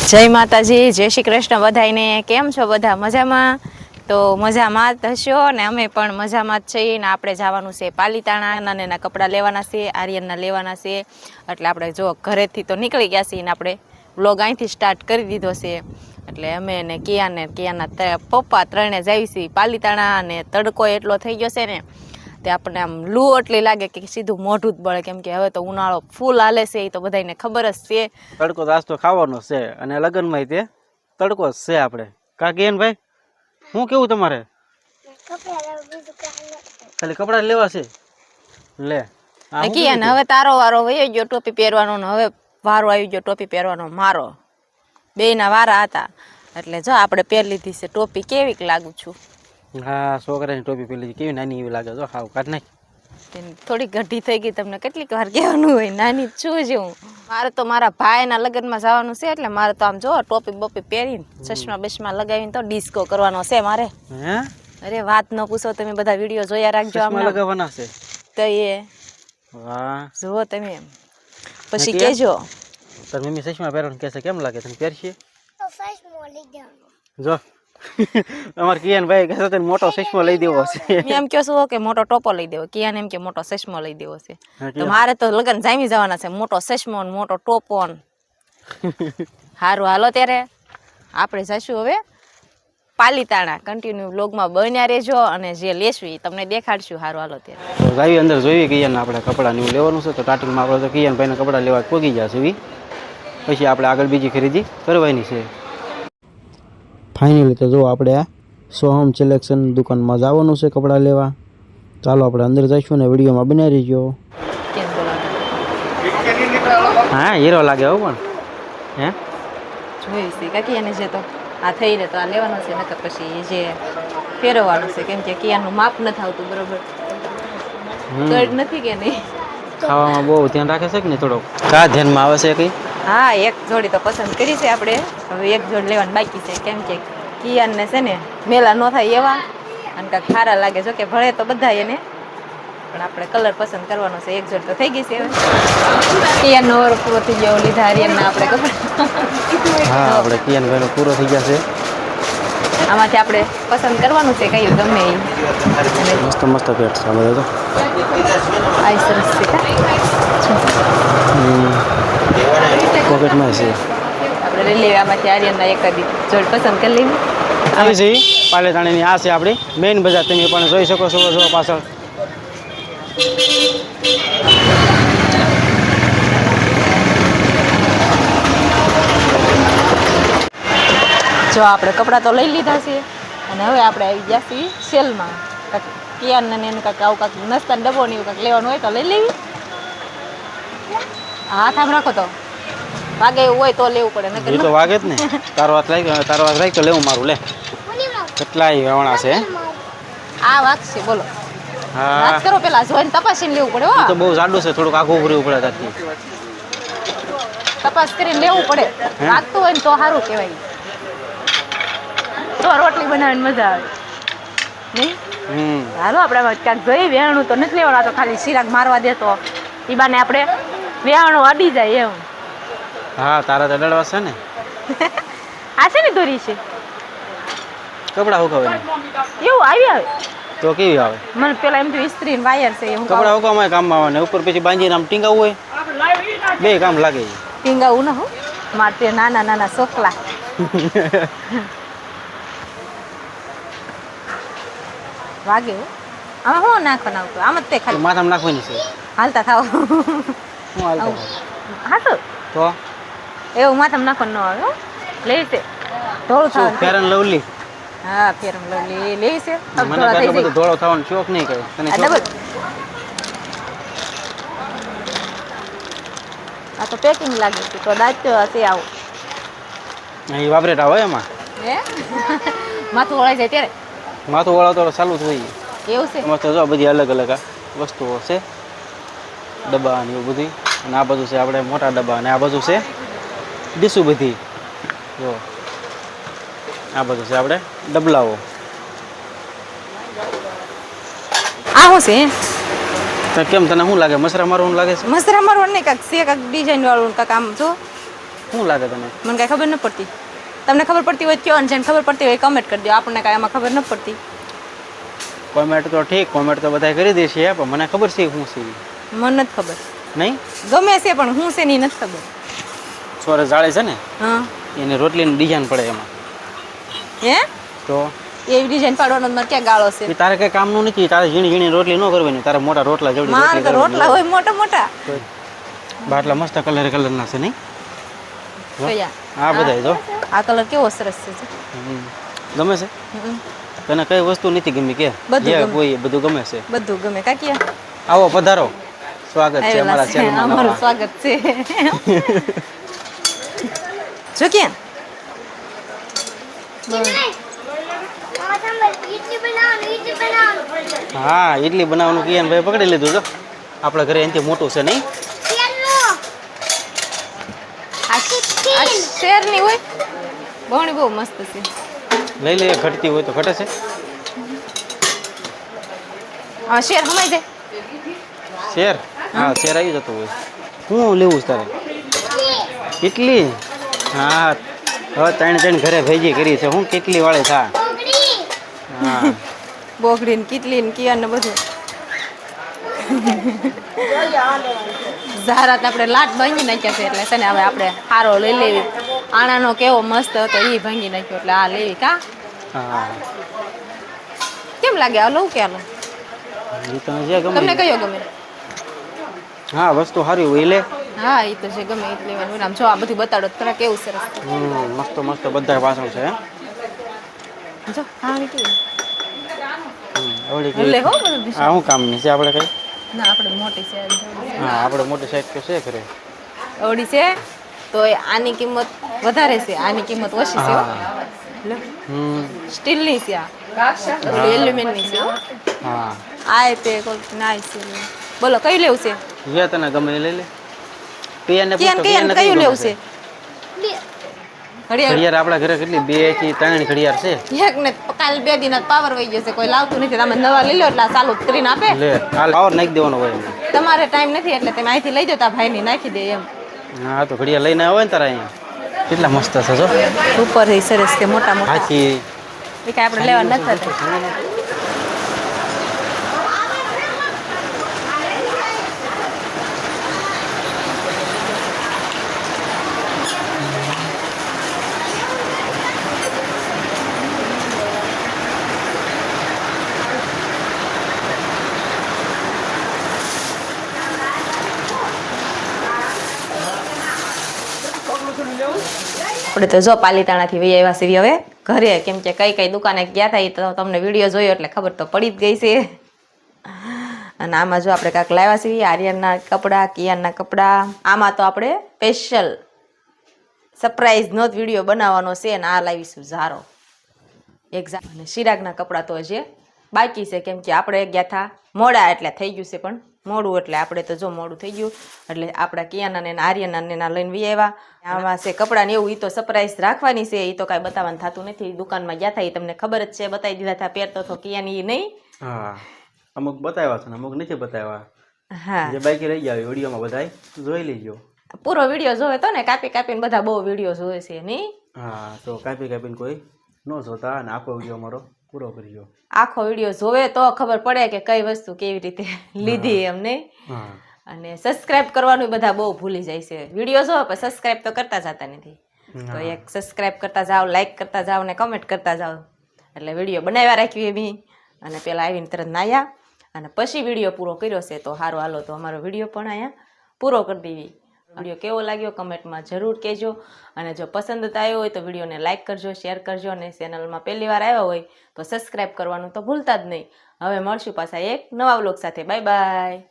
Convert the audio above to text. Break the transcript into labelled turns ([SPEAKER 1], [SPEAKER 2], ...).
[SPEAKER 1] જય માતાજી, જય શ્રી કૃષ્ણ બધાયને. કેમ છો બધા? મજામાં? તો મજામાં જ હશો ને અમે પણ મજામાં જ છીએ ને આપણે જવાનું છે પાલીતાણા. અને એના કપડાં લેવાના છે, આર્યનના લેવાના છે. એટલે આપણે જો ઘરેથી તો નીકળી ગયા છીએ ને આપણે વ્લોગ અહીંથી સ્ટાર્ટ કરી દીધો છે. એટલે અમે ને કિયાને કિયાના પપ્પા ત્રણે જાય છીએ પાલીતાણા અને તડકો એટલો થઈ ગયો છે ને તે આપણને આમ લૂ એટલી લાગે કે સીધું મોઢું જ બળે. કેમ કે હવે તો ઉનાળો ફૂલ હાલે છે એ તો બધાને ખબર જ છે.
[SPEAKER 2] તડકો તો ખાવાનો છે અને લગ્નમાં તે તડકો જ છે આપણે. કાકી ભાઈ હું કેવું તમારે? ખાલી કપડા લેવા છે? લે શું
[SPEAKER 1] હવે તારો વારો વયો ગયો ટોપી પહેરવાનો ને હવે વારો આવી ગયો ટોપી પહેરવાનો મારો. બેયના વારા હતા. એટલે જો આપણે પહેરી લીધી છે ટોપી કેવીક લાગુ છું?
[SPEAKER 2] હા છોકરાની ટોપી પેલી કેવી નાની એવી લાગે જો હાવ કાઢ નાખ
[SPEAKER 1] થોડી ઘટી થઈ ગઈ તમને. કેટલીક વાર કહેવાનું હોય નાની છું જ હું. મારે તો મારા ભાઈના લગ્નમાં જવાનું છે એટલે મારે તો આમ જો ટોપી બોપી પહેરીને ચશ્મા બસમા લગાવીને તો ડિસ્કો કરવાનો છે મારે.
[SPEAKER 2] હે?
[SPEAKER 1] અરે વાત ન પૂછો તમે બધા વીડિયો જોયા રાખજો આમ
[SPEAKER 2] લગાવવાના છે?
[SPEAKER 1] તો એ.
[SPEAKER 2] વાહ.
[SPEAKER 1] જુઓ તમે પછી
[SPEAKER 2] કેજો
[SPEAKER 1] કહેજો.
[SPEAKER 2] તાર મમ્મી ચશ્મા પહેરવાનું કહેશે કેમ લાગે તને પહેરશે? જો. અમારે કિયાન ભાઈ કહેતો તને મોટો ચશ્મો લઈ દેવો છે.
[SPEAKER 1] મેં એમ કહો છું કે મોટો ટોપો લઈ દેવો કિયાન એમ કે મોટો ચશ્મો લઈ દેવો છે. તો મારે તો લગન જામી જવાના છે મોટો ચશ્મો ને મોટો ટોપો ને. સારું હાલો ત્યારે. આપણે જઈશું હવે પાલીતાણા. કન્ટિન્યુ બ્લોગમાં બન્યા રહેજો અને જે લેશું એ તમને દેખાડશું. સારું હાલો ત્યારે.
[SPEAKER 2] તો જાવી અંદર જોઈએ કિયાન આપણે કપડાં ને એવું લેવાનું છે. તો સ્ટાર્ટિંગમાં આપણે તો કિયાન ભાઈને કપડાં લેવા પોગી જશે એવી પછી આપણે આગળ બીજી ખરીદી કરવાની છે. ફાઇનલી તો જો આપણે આ સોહમ સિલેક્શન દુકાનમાં જવાનું છે કપડાં લેવા ચાલો આપણે અંદર જઈશું ને વિડીયોમાં બનાવી રહીજો. હા હીરો લાગે હો પણ. હે?
[SPEAKER 1] જોઈશ છે કાકી એને જે તો આ થઈ રહે તો આ લેવાનો છે નકર પછી જે ફેરવવાનું છે કેમ કે કિયાનું માપ નથી આવતું બરોબર? કડ નથી કે નહીં?
[SPEAKER 2] ખાવામાં બહુ ધ્યાન રાખે છે કે નહીં થોડોક? કા ધ્યાનમાં આવે છે કંઈ?
[SPEAKER 1] હા એક જોડી તો પસંદ કરી છે આપણે. હવે એક જોડી લેવાની બાકી છે. કેમ કે કિયાનને છે ને મેલા ન થાય એવા. અને કાંઈક ખારા લાગે જો કે ભળે તો બધા એને. પણ આપણે કલર પસંદ કરવાનો છે. એક જોડી તો થઈ ગઈ છે કિયાનનો ઓવર પૂરો થઈ ગયો. લીધા હરિયનના આપણે કપડાં
[SPEAKER 2] હા આપણે કિયાન પૂરો થઈ ગયા છે.
[SPEAKER 1] આમાંથી આપણે પસંદ કરવાનું છે કયું ગમે એ
[SPEAKER 2] મસ્ત મસ્ત પેટ છે બધા તો.
[SPEAKER 1] આઈ સરસ છે?
[SPEAKER 2] પોકેટમાં છે
[SPEAKER 1] આપણે લઈ લેવી આમાંથી આર્યનના એક જ જોડ પસંદ કરી લેવી
[SPEAKER 2] આવી છે પાલેતાણીની આ છે આપણી મેઇન બજાર. તમે પણ જોઈ શકો છો જો પાછળ.
[SPEAKER 1] જો આપણે કપડાં તો લઈ લીધા છે. અને હવે આપણે આવી ગયા છીએ સેલમાં. કાંઈક કિયાન ને એને કાંઈક આવું કાંક નાસ્તાનો ડબ્બો ને એવું કાંક લેવાનું હોય તો લઈ લેવી. હાથ આમ રાખો તો. વાગે એવું હોય તો લેવું પડે
[SPEAKER 2] એ
[SPEAKER 1] નકર
[SPEAKER 2] તો વાગે જ ને. તારો વાત લાગ્યો તારો હાથ તો લેવું મારું લે. કેટલાય વેવણા છે?
[SPEAKER 1] આ વાત છે બોલો.
[SPEAKER 2] હા.
[SPEAKER 1] વાત કરો પેલા જોઈને તપાસીને લેવું પડે
[SPEAKER 2] હો. તો બહુ જાડું છે થોડુંક આઘું ઉભરું પડે તાથી
[SPEAKER 1] તપાસ કરીને લેવું પડે. વાગતું હોય ને તો સારું કહેવાય. તો રોટલી બનાવીને મજા આવે. નહીં?
[SPEAKER 2] હમ.
[SPEAKER 1] હાલો આપણે ક્યાંક જઈ વેણું તો નથી લેવાનું તો ખાલી સિરાગ મારવા દેતો. ઈ બાને આપણે વેણું અડી જાય એમ.
[SPEAKER 2] હા તારા દડડવા છે ને.
[SPEAKER 1] આ છે ને દોરી છે?
[SPEAKER 2] કપડા હુકાવે
[SPEAKER 1] એવું આવી આવે?
[SPEAKER 2] તો કેવી આવે?
[SPEAKER 1] મને પેલા એમ તો ઇસ્ત્રી ને વાયર છે એમ
[SPEAKER 2] કપડા હુકાવામાં કામમાં આવે? ને ઉપર પછી બાંધીને આમ ટીંગાવું હોય? બે કામ લાગે. છે
[SPEAKER 1] ટીંગાવું ના હો. મારે તે નાના નાના સોકલા. વાગે હો. આમાં હું નાખવાનું આવતું આમ જ તે ખાલી.
[SPEAKER 2] માથામાં નાખવાની છે.
[SPEAKER 1] હાલતા થાવ
[SPEAKER 2] હું હાલતા
[SPEAKER 1] હા તો.
[SPEAKER 2] તો?
[SPEAKER 1] એવું માથામાં નાખવાનું ન આવે લઈ છે ધોળો
[SPEAKER 2] થાય ફેરન લવલી?
[SPEAKER 1] હા ફેરમ લવલી. લે. છે
[SPEAKER 2] મને
[SPEAKER 1] થઈ
[SPEAKER 2] બધો ધોળો થવાનો શોખ નહીં કરે તને
[SPEAKER 1] આ તો પેકિંગ લાગે છે તો દાચ્યો હશે આવું.
[SPEAKER 2] અહીં વાપરેટા હોય એમાં?
[SPEAKER 1] હે? માથું વળાઈ જાય ત્યારે.
[SPEAKER 2] માથું વાળો તો ચાલુ થઈ
[SPEAKER 1] એવું છે?
[SPEAKER 2] મસ્ત જો બધી અલગ અલગ વસ્તુઓ છે. ડબ્બા ને એવું બધી અને આ બધું છે આપણે મોટા ડબ્બા અને આ બધું છે. ડીશું બધી. જો. આ બધું છે આપણે? ડબલાઓ.
[SPEAKER 1] આ શું છે.
[SPEAKER 2] તો કેમ તને શું લાગે? મસરા મારવાનું લાગે છે?
[SPEAKER 1] મસરા મારવાનું નહીં કાંક છે કાંક ડિઝાઇન વાળું કાંક આમ જો.
[SPEAKER 2] શું લાગે તને?
[SPEAKER 1] મને કાંઈ ખબર ન પડતી. તમને ખબર પડતી હોય તો કયો અને જેને ખબર પડતી હોય કમેન્ટ કરી દો આપણને કાંઈ આમાં ખબર ન પડતી.
[SPEAKER 2] કોમેન્ટ તો ઠીક કોમેન્ટ તો બધા કરી દેશે પણ મને ખબર છે શું છે
[SPEAKER 1] મને નથી ખબર.
[SPEAKER 2] નહીં?
[SPEAKER 1] ગમે છે પણ હું છે ની નથી ખબર.
[SPEAKER 2] સોરે જાળે છે ને એને રોટલીની ડિઝાઇન પડે એમાં.
[SPEAKER 1] હે?
[SPEAKER 2] તો?
[SPEAKER 1] એવી ડિઝાઇન પાડવાનો મારે ક્યાં ગાળો છે?
[SPEAKER 2] તારે કઈ કામનું નથી તારે ઝીણી ઝીણી રોટલી ન કરવાની તારે મોટા રોટલા જેવડી
[SPEAKER 1] મારે
[SPEAKER 2] રોટલી
[SPEAKER 1] તો. રોટલા હોય. મોટા મોટા.
[SPEAKER 2] બાટલા મસ્ત કલર કલર ના છે નહીં? હા? બધા જો.
[SPEAKER 1] આ કલર કેવો સરસ છે
[SPEAKER 2] ગમે છે? તને કઈ વસ્તુ નથી ગમી કે?
[SPEAKER 1] બધું
[SPEAKER 2] કોઈ બધું ગમે છે.
[SPEAKER 1] બધું ગમે. કાકી
[SPEAKER 2] આવો પધારો. સ્વાગત છે અમારા ચેનલમાં
[SPEAKER 1] અમારું સ્વાગત છે. જો ક્યાં
[SPEAKER 2] હા ઇડલી બનાવવાનું કહીએ ભાઈ પકડી લીધું તો આપણા ઘરે એનાથી મોટું છે નહીં.
[SPEAKER 1] આ આ શેરની હોય? ભણી બહુ મસ્ત છે.
[SPEAKER 2] લઈ લઈએ ઘટતી હોય તો ઘટે છે.
[SPEAKER 1] હા શેર હમાઈ જાય.
[SPEAKER 2] શેર? હા શેર આવી જતો હોય. શું લેવું તારે? કેટલી હા હવે ત્રણ ત્રણ ઘરે ભેજી કરી છે. હું કેટલી વાળી થા. હા.
[SPEAKER 1] બોગડી ને કેટલી ને કિયા ને બધું. ઝારાત આપણે લાટ ભાંગી નાખ્યા છે એટલે છે ને હવે આપણે હારો લઈ લેવી. આણાનો કેવો મસ્ત હતો એ ભાંગી નાખ્યો એટલે આ લેવી કા?
[SPEAKER 2] હા.
[SPEAKER 1] કેમ લાગે? આ લઉં કે આ તમને કયો ગમે?
[SPEAKER 2] હા વસ્તુ સારી હોય લે.
[SPEAKER 1] હા એ તો છે ગમે એટલે નામ લેવાનું. આમ જો આ બધું બતાડો તો કેવું સરસ
[SPEAKER 2] હમ મસ્ત મસ્ત બધા પાછળ છે
[SPEAKER 1] જો હા
[SPEAKER 2] છે આપણે કઈ?
[SPEAKER 1] ના આપણે મોટી છે છે.
[SPEAKER 2] હા આપણે મોટી સાઈડ તો છે ઘરે
[SPEAKER 1] અવળી છે? તો એ આની કિંમત વધારે છે આની કિંમત ઓછી છે. સ્ટીલની છે આ. ઓલી એલ્યુમિનિયમની છે હા. આ તે કોઈક નાઈ છે બોલો કઈ લેવું છે?
[SPEAKER 2] જે તને ગમે એ લઈ લે. પિયાને પૂછો, પિયાને
[SPEAKER 1] કયું
[SPEAKER 2] કયું
[SPEAKER 1] લેવું છે? ઘડિયાળ.
[SPEAKER 2] ઘડિયાળ આપણા ઘરે કેટલી બેથી ત્રણ ઘડિયાળ છે?
[SPEAKER 1] એક ને કાલ બે દિન પાવર વહી છે કોઈ લાવતું નથી. તમે નવા લઈ લો એટલે ચાલુ કરીને આપે.
[SPEAKER 2] લે પાવર નાખી દેવાનો હોય
[SPEAKER 1] તમારે ટાઈમ નથી એટલે તમે અહીંથી લઈ જતા ભાઈ ની નાખી દે એમ.
[SPEAKER 2] હા તો ઘડિયાળ લઈને આવે ને તારા અહીંયા. કેટલા મસ્ત છે જો.
[SPEAKER 1] ઉપર સરસ કે મોટા મોટા
[SPEAKER 2] હાથી
[SPEAKER 1] એ કાંઈ આપણે લેવા નથી આપણે તો જો પાલીતાણાથી વહી આવ્યા છીએ હવે ઘરે. કેમ કે કઈ કઈ દુકાને ગયા થાય તો તમને વીડિયો જોયો એટલે ખબર તો પડી જ ગઈ છે. અને આમાં જો આપણે કાંક લાવ્યા છીએ, આર્યનના કપડાં, કિયાનના કપડાં. આમાં તો આપણે સ્પેશિયલ સરપ્રાઈઝ નો જ વીડિયો બનાવવાનો છે અને આ લાવીશું ઝારો. એક્ઝામ અને શિરાગના કપડાં તો હજી બાકી છે, કેમ કે આપણે ગયા હતા મોડા એટલે થઈ ગયું છે પણ. મોડું એટલે આપણે તો જો મોડું થઈ ગયું એટલે આપણા કિયાના ને આર્યના ને લઈને વી આવ્યા. આમાં છે કપડાં ને એવું એ તો સરપ્રાઈઝ રાખવાની છે એ તો કાંઈ બતાવવાનું થતું નથી. દુકાનમાં ગયા થાય તમને ખબર જ છે બતાવી દીધા હતા પહેરતો તો કિયાની નહીં.
[SPEAKER 2] હા. અમુક બતાવ્યા છે ને અમુક નથી બતાવ્યા.
[SPEAKER 1] હા.
[SPEAKER 2] જે બાકી રહી ગયા વિડીયોમાં બધા જોઈ લેજો.
[SPEAKER 1] પૂરો વીડિયો જોવે તો ને કાપી કાપીને બધા બહુ વીડિયો જોવે છે નહીં?
[SPEAKER 2] હા તો કાપી કાપીને કોઈ ન જોતા અને આખો વીડિયો મારો પૂરો કરજો
[SPEAKER 1] આખો વીડિયો જોવે તો ખબર પડે કે કઈ વસ્તુ કેવી રીતે લીધી એમ નહીં? અને સબસ્ક્રાઇબ કરવાનું બધા બહુ ભૂલી જાય છે. વીડિયો જો પણ સબસ્ક્રાઇબ તો કરતા જતા નથી. તો એક સબસ્ક્રાઇબ કરતા જાઓ લાઈક કરતા જાઓ ને કમેન્ટ કરતા જાઓ. એટલે વીડિયો બનાવ્યા રાખ્યું એમ અને પેલા આવીને તરત નાયા. અને પછી વીડિયો પૂરો કર્યો છે તો સારું હાલો તો અમારો વીડિયો પણ અહીંયા પૂરો કરી દેવી. વીડિયો કેવો લાગ્યો કમેન્ટમાં જરૂર કહેજો. અને જો પસંદ આવ્યો હોય તો વિડીયોને લાઇક કરજો, શેર કરજો અને ચેનલમાં પહેલી વાર આવ્યા હોય તો સબસ્ક્રાઇબ કરવાનું તો ભૂલતા જ નહીં. હવે મળશું પાછા એક નવા વ્લોગ સાથે. Bye bye.